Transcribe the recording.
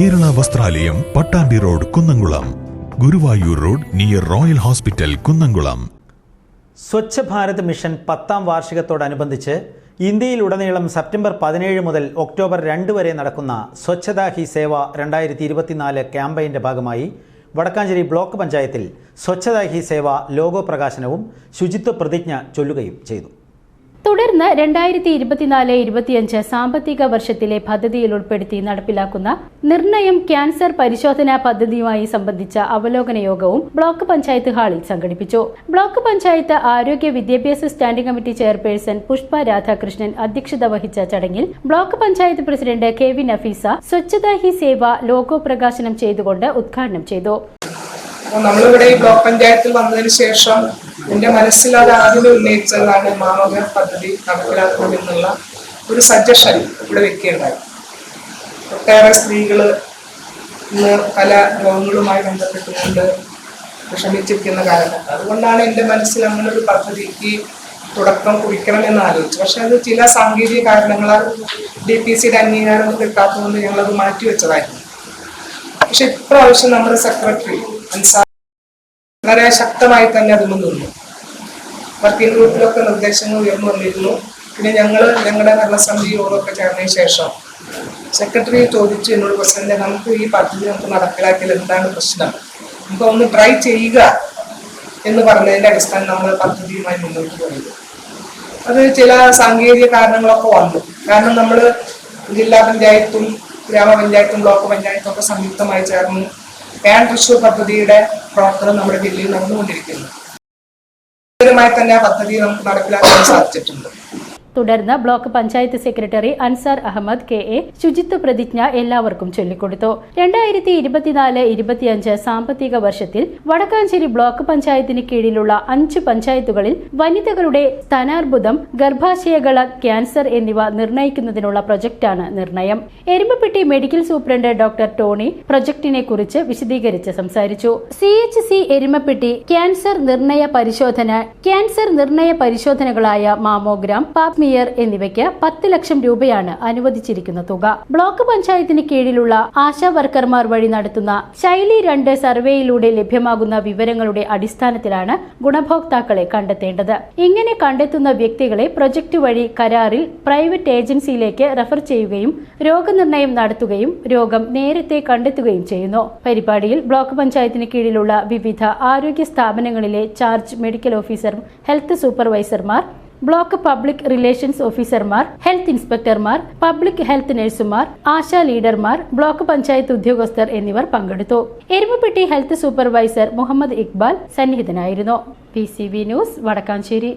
വസ്ത്രാലയം Pattambi road Kunnamkulam. Guruvayur road near royal hospital Kunnamkulam. Swachh Bharat mission പത്താം വാർഷികത്തോടനുബന്ധിച്ച് ഇന്ത്യയിലുടനീളം September പതിനേഴ് മുതൽ October രണ്ട് വരെ നടക്കുന്ന സ്വച്ഛതാ ഹി സേവ രണ്ടായിരത്തി ഇരുപത്തിനാല് ക്യാമ്പയിന്റെ ഭാഗമായി വടക്കാഞ്ചേരി ബ്ലോക്ക് പഞ്ചായത്തിൽ സ്വച്ഛതാ ഹി സേവ ലോഗോ പ്രകാശനവും ശുചിത്വ പ്രതിജ്ഞ ചൊല്ലുകയും ചെയ്തു. തുടർന്ന് രണ്ടായിരത്തി ഇരുപത്തിനാല് ഇരുപത്തിയഞ്ച് സാമ്പത്തിക വർഷത്തിലെ പദ്ധതിയിൽ ഉൾപ്പെടുത്തി നടപ്പിലാക്കുന്ന നിർണയം ക്യാൻസർ പരിശോധനാ പദ്ധതിയുമായി സംബന്ധിച്ച അവലോകന യോഗവും ബ്ലോക്ക് പഞ്ചായത്ത് ഹാളിൽ സംഘടിപ്പിച്ചു. ബ്ലോക്ക് പഞ്ചായത്ത് ആരോഗ്യ വിദ്യാഭ്യാസ standing committee chairperson Pushpa Radhakrishnan അധ്യക്ഷത വഹിച്ച ചടങ്ങിൽ block panchayat president K V Nafeesa Swachhata Hi Seva logo പ്രകാശനം ചെയ്തുകൊണ്ട് ഉദ്ഘാടനം ചെയ്തു. നമ്മളിവിടെ ബ്ലോക്ക് പഞ്ചായത്തിൽ വന്നതിന് ശേഷം എന്റെ മനസ്സിൽ അത് ആദ്യം ഉന്നയിച്ചതാണ് മാനവ പദ്ധതി നടപ്പിലാക്കണമെന്നുള്ള ഒരു സജഷൻ ഇവിടെ വെക്കുകയുണ്ടായി ഒട്ടേറെ സ്ത്രീകൾ ഇന്ന് പല രോഗങ്ങളുമായി ബന്ധപ്പെട്ടുകൊണ്ട് വിഷമിച്ചിരിക്കുന്ന കാലഘട്ടം. അതുകൊണ്ടാണ് എന്റെ മനസ്സിൽ അങ്ങനെ ഒരു പദ്ധതിക്ക് തുടക്കം കുറിക്കണമെന്ന് ആലോചിച്ചു പക്ഷെ അത് ചില സാങ്കേതിക കാരണങ്ങളാൽ ഡി പി സിയുടെ അംഗീകാരം കിട്ടാത്തതുകൊണ്ട് ഞങ്ങളത് മാറ്റിവെച്ചതായിരുന്നു. പക്ഷെ ഇപ്രാവശ്യം നമ്മുടെ സെക്രട്ടറി അൻസാർ വളരെ ശക്തമായി തന്നെ അതിൽ നിന്നു വർക്കിംഗ് ഗ്രൂപ്പിലൊക്കെ നിർദ്ദേശങ്ങൾ ഉയർന്നു വന്നിരുന്നു. പിന്നെ ഞങ്ങൾ ഞങ്ങളുടെ ഭരണസമിതി യോഗമൊക്കെ ചേർന്നതിന് ശേഷം സെക്രട്ടറി ചോദിച്ചു എന്നോട് പ്രസിഡന്റ് നമുക്ക് ഈ പദ്ധതി നമുക്ക് നടപ്പിലാക്കിയാൽ എന്താണ് പ്രശ്നം? നമുക്ക് ഒന്ന് ട്രൈ ചെയ്യുക എന്ന് പറഞ്ഞതിന്റെ അടിസ്ഥാനം നമ്മൾ പദ്ധതിയുമായി മുന്നോട്ട് പോയത് അത് ചില സാങ്കേതിക കാരണങ്ങളൊക്കെ വന്നു. കാരണം നമ്മൾ ജില്ലാ പഞ്ചായത്തും ഗ്രാമപഞ്ചായത്തും ബ്ലോക്ക് പഞ്ചായത്തും ഒക്കെ സംയുക്തമായി ചേർന്ന് തൃശൂർ പദ്ധതിയുടെ പ്രവർത്തനം നമ്മുടെ ജില്ലയിൽ നടന്നുകൊണ്ടിരിക്കുന്നു. തന്നെ ആ പദ്ധതി നമുക്ക് നടപ്പിലാക്കാൻ സാധിച്ചിട്ടുണ്ട്. തുടർന്ന് block panchayat secretary Ansar Ahammed K A ശുചിത്വ പ്രതിജ്ഞ എല്ലാവർക്കും ചൊല്ലിക്കൊടുത്തു. രണ്ടായിരത്തി ഇരുപത്തിനാല് ഇരുപത്തിയഞ്ച് സാമ്പത്തിക വർഷത്തിൽ വടക്കാഞ്ചേരി ബ്ലോക്ക് പഞ്ചായത്തിന് കീഴിലുള്ള അഞ്ച് പഞ്ചായത്തുകളിൽ വനിതകളുടെ സ്ഥാനാർബുദം ഗർഭാശയകള ക്യാൻസർ എന്നിവ നിർണയിക്കുന്നതിനുള്ള പ്രൊജക്ടാണ് നിർണയം Erumapetty medical superintendent doctor Tony പ്രൊജക്ടിനെ കുറിച്ച് വിശദീകരിച്ച് സംസാരിച്ചു. C H C Erumapetty cancer നിർണയ പരിശോധന ക്യാൻസർ നിർണയ പരിശോധനകളായ മാമോഗ്രാം പാപ്മിയർ എന്നിവയ്ക്ക് പത്ത് ലക്ഷം രൂപയാണ് അനുവദിച്ചിരിക്കുന്ന തുക. ബ്ലോക്ക് പഞ്ചായത്തിന് കീഴിലുള്ള ആശാ വർക്കർമാർ വഴി നടത്തുന്ന ശൈലി രണ്ട് സർവേയിലൂടെ ലഭ്യമാകുന്ന വിവരങ്ങളുടെ അടിസ്ഥാനത്തിലാണ് ഗുണഭോക്താക്കളെ കണ്ടെത്തേണ്ടത്. ഇങ്ങനെ കണ്ടെത്തുന്ന വ്യക്തികളെ പ്രൊജക്ട് വഴി കരാറിൽ പ്രൈവറ്റ് ഏജൻസിയിലേക്ക് റഫർ ചെയ്യുകയും രോഗനിർണയം നടത്തുകയും രോഗം നേരത്തെ കണ്ടെത്തുകയും ചെയ്യുന്നു. പരിപാടിയിൽ ബ്ലോക്ക് പഞ്ചായത്തിന് കീഴിലുള്ള വിവിധ ആരോഗ്യ സ്ഥാപനങ്ങളിലെ ചാർജ് മെഡിക്കൽ ഓഫീസർ ഹെൽത്ത് സൂപ്പർവൈസർമാർ ബ്ലോക്ക് പബ്ലിക് റിലേഷൻസ് ഓഫീസർമാർ ഹെൽത്ത് ഇൻസ്പെക്ടർമാർ പബ്ലിക് ഹെൽത്ത് നഴ്സുമാർ ആശാ ലീഡർമാർ ബ്ലോക്ക് പഞ്ചായത്ത് ഉദ്യോഗസ്ഥർ എന്നിവർ പങ്കെടുത്തു. Erumapetty health supervisor Muhammad Iqbal സന്നിഹിതനായിരുന്നു. P news Vadakkanchery.